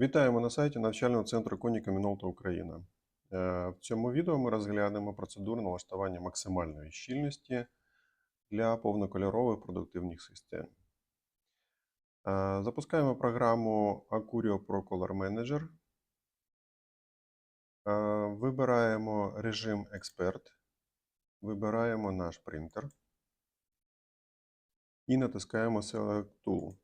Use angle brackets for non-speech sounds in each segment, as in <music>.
Вітаємо на сайті навчального центру Коніка Мінолта Україна. Е, В цьому відео ми розглянемо процедуру налаштування максимальної щільності для повнокольорових продуктивних систем. Е, Запускаємо програму Acurio Pro Color Manager. Е, Вибираємо режим Експерт, вибираємо наш принтер і натискаємо Select Tool.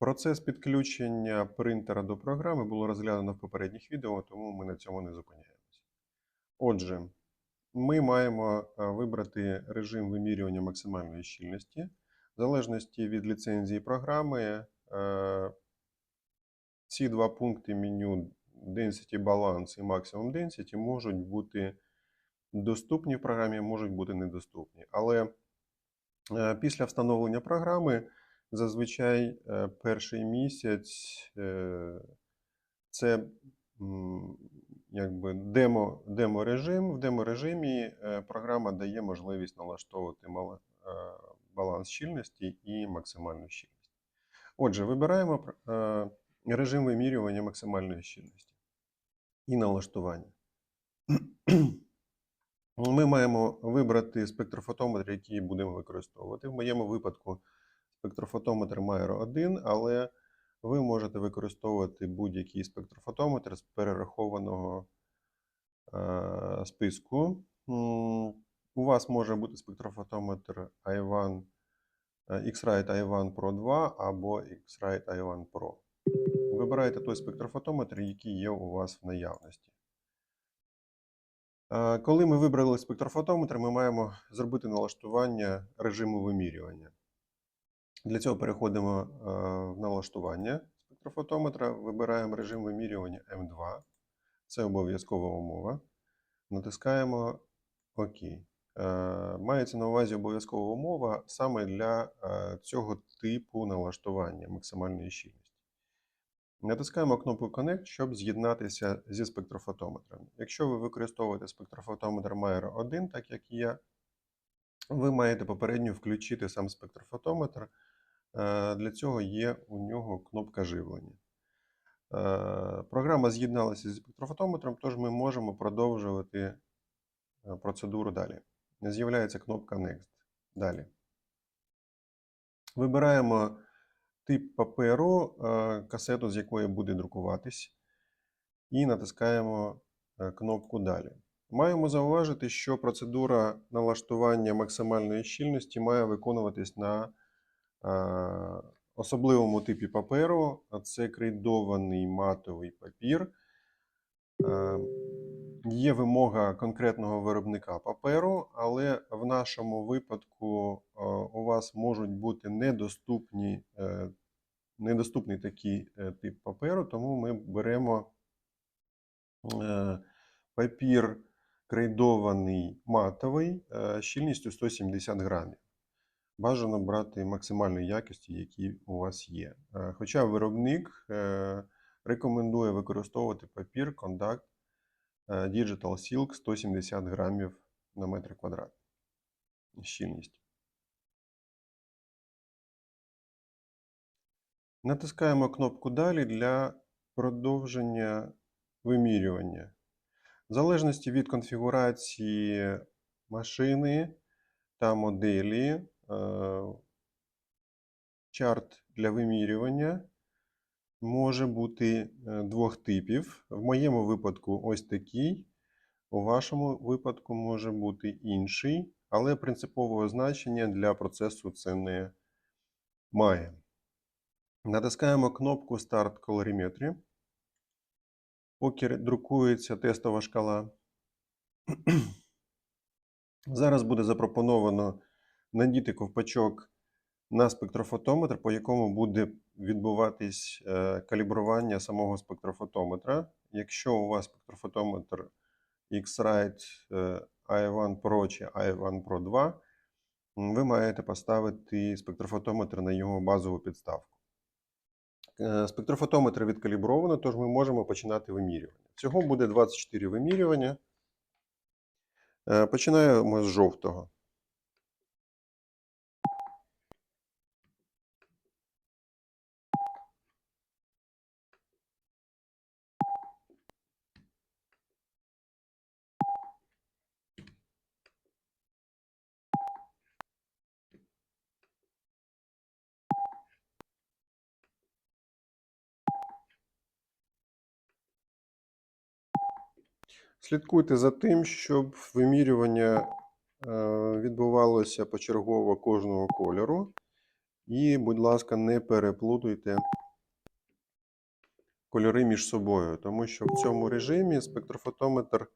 Процес підключення принтера до програми було розглянено в попередніх відео, тому ми на цьому не зупиняємося. Отже, ми маємо е, вибрати режим вимірювання максимальної щільності. В залежності від ліцензії програми, е, ці два пункти меню Density Balance і Maximum Density можуть бути доступні в програмі, можуть бути недоступні. Але е, після встановлення програми зазвичай е, перший місяць е, це якби демо, демо-режим. В демо-режимі е, програма дає можливість налаштовувати баланс щільності і максимальну щільність. Отже, вибираємо режим вимірювання максимальної щільності і налаштування. Ми маємо вибрати спектрофотометр, який будемо використовувати. В моєму випадку спектрофотометр Майро 1, але ви можете використовувати будь-який спектрофотометр з перерахованого е, списку. У вас може бути спектрофотометр i1, е, X-Rite i1 Pro 2 або X-Rite i1 Pro. Вибирайте той спектрофотометр, який є у вас в наявності. Е, Коли ми вибрали спектрофотометр, ми маємо зробити налаштування режиму вимірювання. Для цього переходимо е, в налаштування спектрофотометра, вибираємо режим вимірювання М2. Це обов'язкова умова. Натискаємо ОК. Е, Мається на увазі обов'язкова умова саме для е, цього типу налаштування максимальної щільності. Натискаємо кнопку Connect, щоб з'єднатися зі спектрофотометром. Якщо ви використовуєте спектрофотометр Майер 1, так як і я, ви маєте попередньо включити сам спектрофотометр. Е, Для цього є у нього кнопка живлення. Е, Програма з'єдналася зі спектрофотометром, тож ми можемо продовжувати е, процедуру далі. З'являється кнопка Next. Далі. Вибираємо тип паперу, касету, з якої буде друкуватись, і натискаємо кнопку Далі. Маємо зауважити, що процедура налаштування максимальної щільності має виконуватись на особливому типі паперу. Це крейдований матовий папір. Є вимога конкретного виробника паперу, але в нашому випадку у вас можуть бути недоступні, е, недоступний такий е, тип паперу, тому ми беремо е, папір крейдований матовий щільністю 170 грамів. Бажано брати максимальної якості, які у вас є. Е, Хоча виробник е, рекомендує використовувати папір Conduct е, Digital Silk 170 грамів на метр квадратний. Щільність. Натискаємо кнопку Далі для продовження вимірювання. В залежності від конфігурації машини та моделі, чарт для вимірювання може бути е, двох типів. В моєму випадку ось такий. У вашому випадку може бути інший, але принципового значення для процесу це не має. Натискаємо кнопку Start Colorimetry. Поки друкується тестова шкала. <clears throat> Зараз буде запропоновано надіти ковпачок на спектрофотометр, по якому буде відбуватись е, калібрування самого спектрофотометра. Якщо у вас спектрофотометр X-Rite е, i1 Pro чи i1 Pro 2, ви маєте поставити спектрофотометр на його базову підставку. Е, Спектрофотометр відкалібровано, тож ми можемо починати вимірювання. Всього буде 24 вимірювання. Починаємо з жовтого. Слідкуйте за тим, щоб вимірювання е, відбувалося почергово кожного кольору. І, будь ласка, не переплутуйте кольори між собою, тому що в цьому режимі спектрофотометр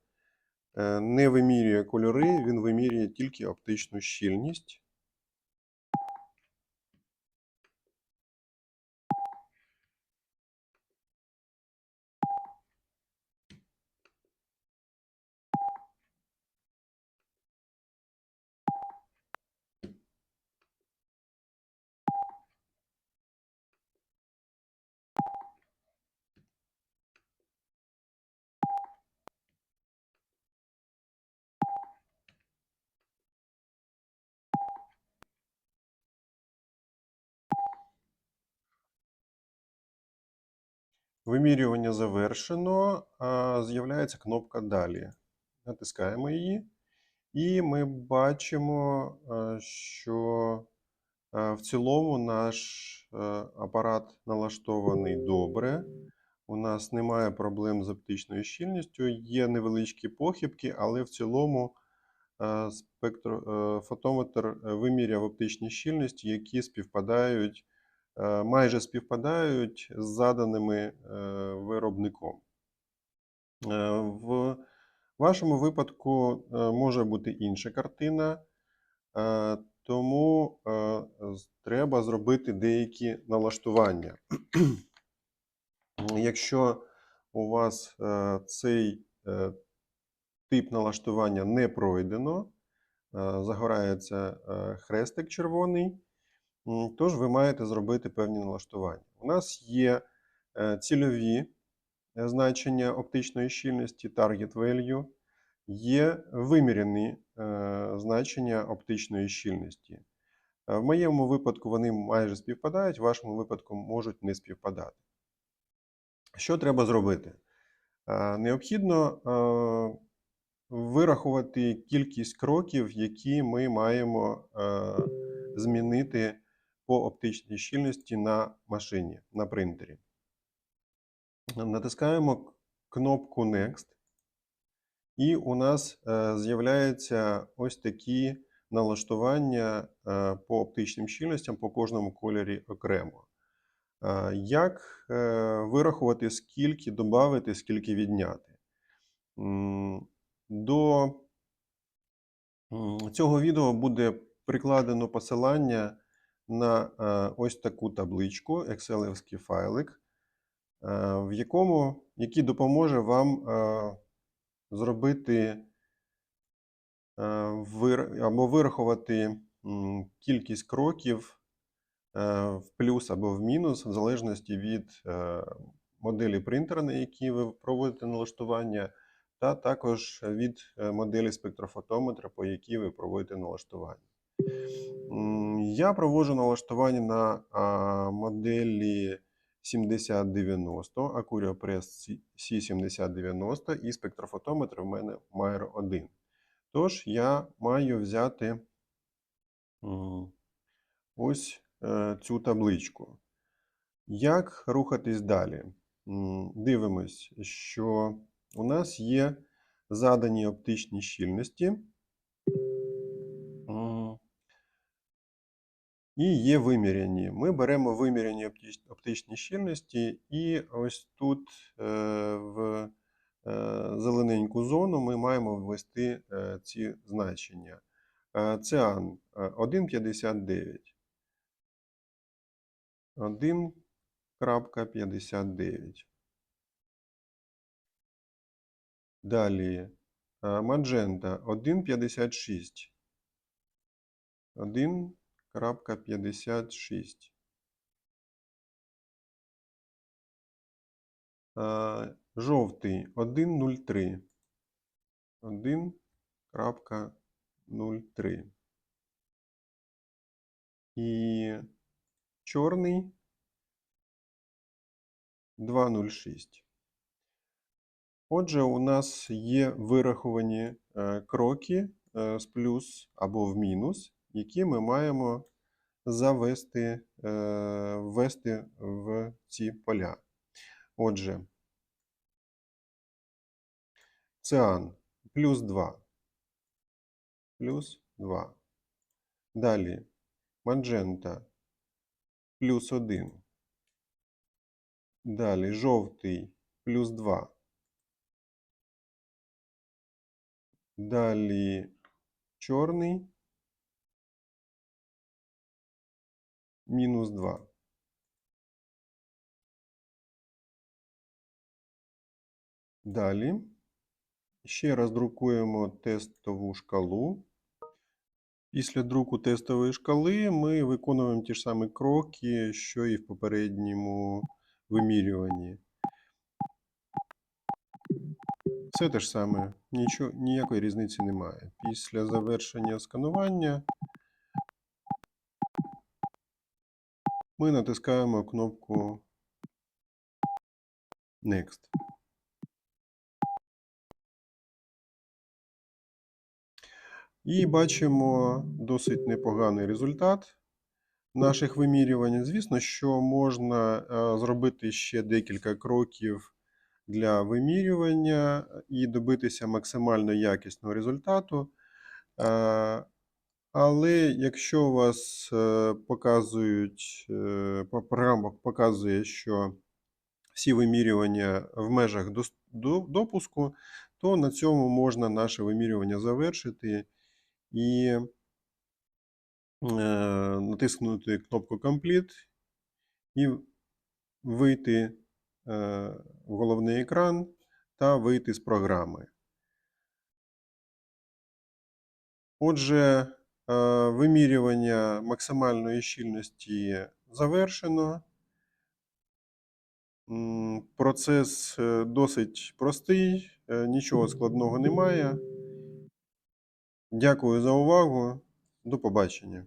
е, не вимірює кольори, він вимірює тільки оптичну щільність. Вимірювання завершено. З'являється кнопка Далі. Натискаємо її. І ми бачимо, е, що е, в цілому наш е, апарат налаштований добре. У нас немає проблем з оптичною щільністю, є невеличкі похибки, але в цілому спектро, е, фотометр виміряв оптичні щільності, які співпадають, майже співпадають з заданими е, виробником. Е, В вашому випадку е, може бути інша картина, е, тому е, треба зробити деякі налаштування. Якщо у вас е, цей е, тип налаштування не пройдено, е, загорається е, хрестик червоний, тож ви маєте зробити певні налаштування. У нас є е, цільові е, значення оптичної щільності target value, є вимірені е, значення оптичної щільності. В моєму випадку вони майже співпадають, в вашому випадку можуть не співпадати. Що треба зробити? Необхідно вирахувати кількість кроків, які ми маємо змінити по оптичній щільності на машині, на принтері. Натискаємо кнопку Next, і у нас е, з'являються ось такі налаштування е, по оптичним щільностям по кожному кольорі окремо. Е, Як вирахувати, скільки додати, скільки відняти? До цього відео буде прикладено посилання на е, ось таку табличку, Excel файлик, е, в якому, який допоможе вам е, зробити або вирахувати кількість кроків в плюс або в мінус, в залежності від моделі принтера, на якій ви проводите налаштування, та також від моделі спектрофотометра, по якій ви проводите налаштування. Я проводжу налаштування на моделі 7090, Acurio Press C7090 і спектрофотометр в мене Mayer 1. Тож я маю взяти ось е, цю табличку. Як рухатись далі? Дивимось, що у нас є задані оптичні щільності. І є виміряні. Ми беремо виміряні оптич- оптичні щільності, і ось тут е, в е, зелененьку зону ми маємо ввести е, ці значення. Циан е, 1,59. 1,59. Далі Маджента 1,56. 1,56. Е, Жовтий 1,03. 1,03. І чорний 2,06. Отже, у нас є вираховані е, кроки е, з плюс або в мінус, які ми маємо завести, е, ввести в ці поля. Отже, Циан плюс 2. Плюс 2. Далі маджента плюс 1. Далі жовтий плюс 2. Далі чорний мінус 2. Далі ще раз друкуємо тестову шкалу. Після друку тестової шкали ми виконуємо ті ж самі кроки, що і в попередньому вимірюванні. Все те ж саме, нічого, ніякої різниці немає. Після завершення сканування ми натискаємо кнопку Next. І бачимо досить непоганий результат наших вимірювань. Звісно, що можна е, зробити ще декілька кроків для вимірювання і добитися максимально якісного результату. Але якщо у вас е, показують, е, програма показує, що всі вимірювання в межах допуску, то на цьому можна наше вимірювання завершити і е, натиснути кнопку Complete і вийти в головний екран та вийти з програми. Отже, вимірювання максимальної щільності завершено. Процес е, досить простий, е, нічого складного немає. Дякую за увагу. До побачення.